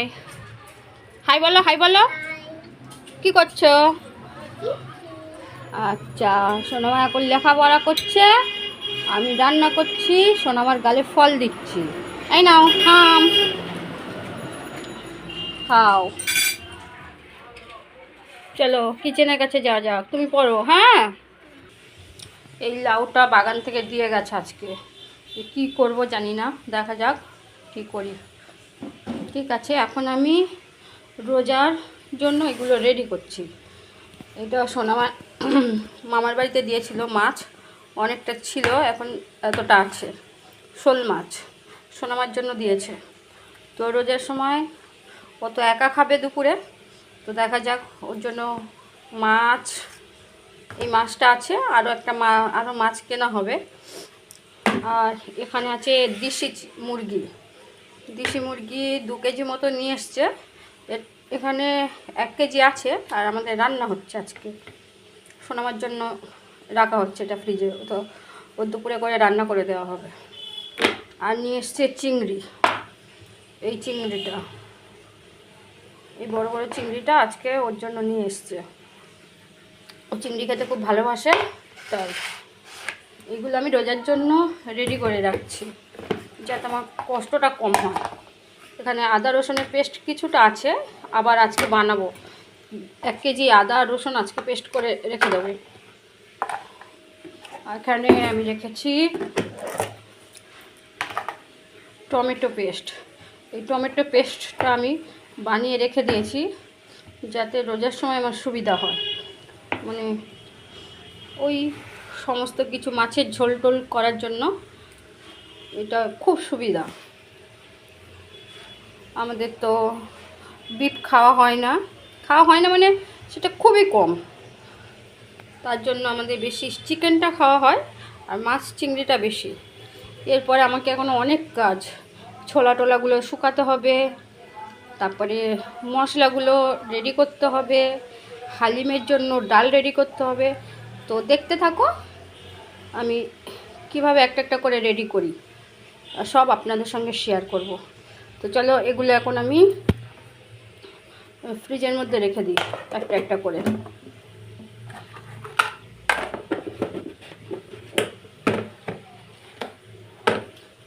High. High বলো high বলো। কি করছ? আচ্ছা সোনামা এখন লেখাপড়া করছে। আমি রান্না করছি, সোনামার গালে ফল দিচ্ছি। এই নাও, খাম। খাও। চলো, কিচেনের কাছে যাওয়া যাক। তুমি পড়ো হ্যাঁ? এই লাউটা বাগান থেকে দিয়ে গেছে আজকে। কী করব জানি না, দেখা যাক কী করি। ঠিক আছে, এখন আমি রোজার জন্য এগুলো রেডি করছি। এটা সোনামার মামার বাড়িতে দিয়েছিল মাছ, অনেকটা ছিল, এখন এতটা আছে, শোল মাছ সোনামার জন্য দিয়েছে। তো রোজার সময় ও তো একা খাবে দুপুরে, তো দেখা যাক ওর জন্য মাছ, এই মাছটা আছে আরও একটা মা আরও মাছ কেনা হবে। আর এখানে আছে দেশি মুরগি। দেশি মুরগি দু কেজি মতো নিয়ে এসছে। এখানে এক কেজি আছে আর আমাদের রান্না হচ্ছে আজকে। সোনামার জন্য রাখা হচ্ছে এটা ফ্রিজে তো ও দুপুরে করে রান্না করে দেওয়া হবে। আর নিয়ে এসছে চিংড়ি। এই চিংড়িটা। এই বড় বড় চিংড়িটা আজকে ওর জন্য নিয়ে এসছে। ও চিংড়ি খেতে খুব ভালোবাসে, তাই। এগুলো আমি রোজার জন্য রেডি করে রাখছি। যাতে আমার কষ্টটা কম হয়। এখানে আদা রসুনের পেস্ট কিছুটা আছে, আবার আজকে বানাবো। এক কেজি আদা রসুন আজকে পেস্ট করে রেখে দেবো। এখানে আমি রেখেছি টমেটো পেস্ট। এই টমেটো পেস্টটা আমি বানিয়ে রেখে দিয়েছি, যাতে রোজার সময় আমার সুবিধা হয়। মানে ওই সমস্ত কিছু মাছের ঝোল টোল করার জন্য এটা খুব সুবিধা। আমাদের তো বিপ খাওয়া হয় না। খাওয়া হয় না মানে সেটা খুবই কম। তার জন্য আমাদের বেশি চিকেনটা খাওয়া হয় আর মাছ চিংড়িটা বেশি। এরপরে আমাকে এখনও অনেক কাজ। ছোলা টোলাগুলো শুকাতে হবে, তারপরে মশলাগুলো রেডি করতে হবে, হালিমের জন্য ডাল রেডি করতে হবে। তো দেখতে থাকো, আমি কীভাবে একটা একটা করে রেডি করি। সব আপনাদের সঙ্গে শেয়ার করব। তো চলো, এগুলো এখন আমি ফ্রিজের মধ্যে রেখে দিই, একটা একটা করে।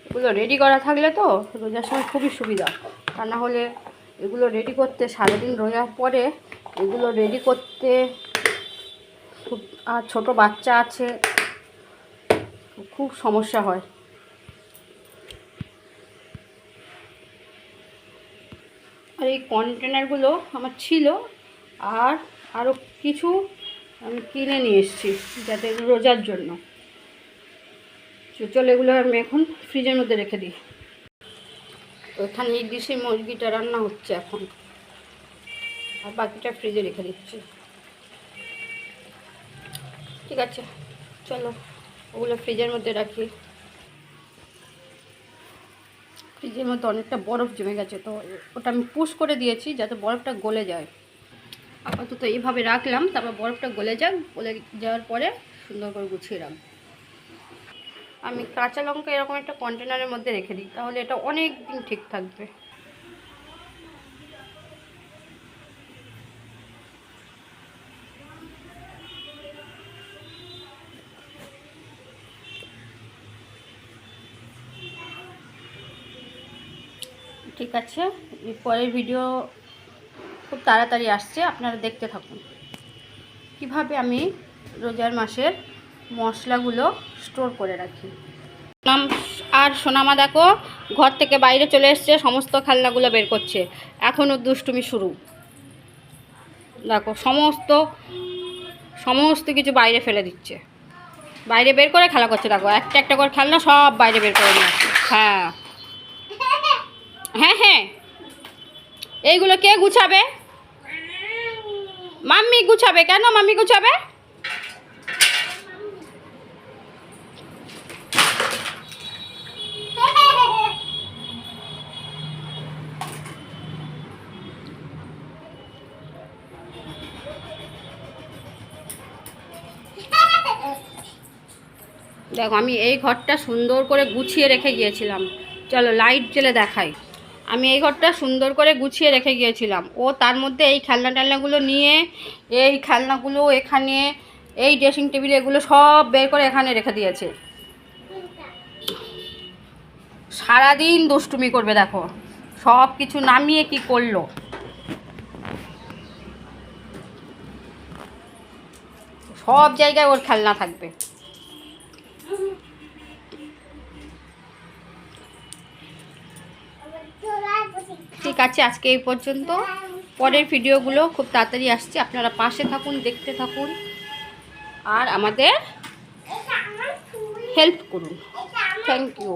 এগুলো রেডি করা থাকলে তো রোজার সময় খুবই সুবিধা। তা না হলে এগুলো রেডি করতে সারাদিন রোজার পরে এগুলো রেডি করতে খুব আর ছোটো বাচ্চা আছে, খুব সমস্যা হয়। আর এই কন্টেনারগুলো আমার ছিল আর আরও কিছু আমি কিনে নিয়ে এসেছি যাতে রোজার জন্য। চলো এগুলো আমি এখন ফ্রিজের মধ্যে রেখে দিই। তো এখানে এই দেশি মুরগিটা রান্না হচ্ছে এখন। আর বাকিটা ফ্রিজে রেখে দিচ্ছি। ঠিক আছে, চলো, ওগুলো ফ্রিজের মধ্যে রাখি। ফ্রিজের মধ্যে অনেকটা বরফ জমে গেছে, তো ওটা আমি পুশ করে দিয়েছি যাতে বরফটা গলে যায়। আপাতত এইভাবে রাখলাম, তারপর বরফটা গলে যাক, গলে যাওয়ার পরে সুন্দর করে গুছিয়ে রাখব। আমি কাঁচা লঙ্কা এরকম একটা কন্টেনারের মধ্যে রেখে দিই, তাহলে এটা অনেক দিন ঠিক থাকবে। ঠিক আছে, পরের ভিডিও খুব তাড়াতাড়ি আসছে, আপনারা দেখতে থাকুন। কীভাবে আমি রোজার মাসের মশলাগুলো স্টোর করে রাখি। নাম আর সোনামা দেখো, ঘর থেকে বাইরে চলে এসছে, সমস্ত খেলনাগুলো বের করছে। এখনও দুষ্টুমি শুরু। দেখো, সমস্ত সমস্ত কিছু বাইরে ফেলে দিচ্ছে। বাইরে বের করে খেলা করছে, দেখো, একটা একটা করে খেলনা সব বাইরে বের করে নিয়ে হ্যাঁ হ্যাঁ এইগুলো কে গুছাবে? মাম্মি গুছাবে কেন মাম্মি গুছাবে? দেখো, আমি এই ঘরটা সুন্দর করে গুছিয়ে রেখে গিয়েছিলাম। চলো লাইট জ্বেলে দেখাই। আমি এই ঘরটা সুন্দর করে গুছিয়ে রেখে গিয়েছিলাম। ও তার মধ্যে এই খেলনা টেলনাগুলো নিয়ে, এই খেলনাগুলো এখানে, এই ড্রেসিং টেবিল এগুলো সব বের করে এখানে রেখে দিয়েছে। সারাদিন দুষ্টুমি করবে দেখো। সব কিছু নামিয়ে কি করল? সব জায়গায় ওর খেলনা থাকবে। ঠিক আছে আজকে এই পর্যন্ত। পরের ভিডিওগুলো খুব তাড়াতাড়ি আসছে। আপনারা পাশে থাকুন দেখতে থাকুন। আর আমাদের হেল্প করুন। Thank you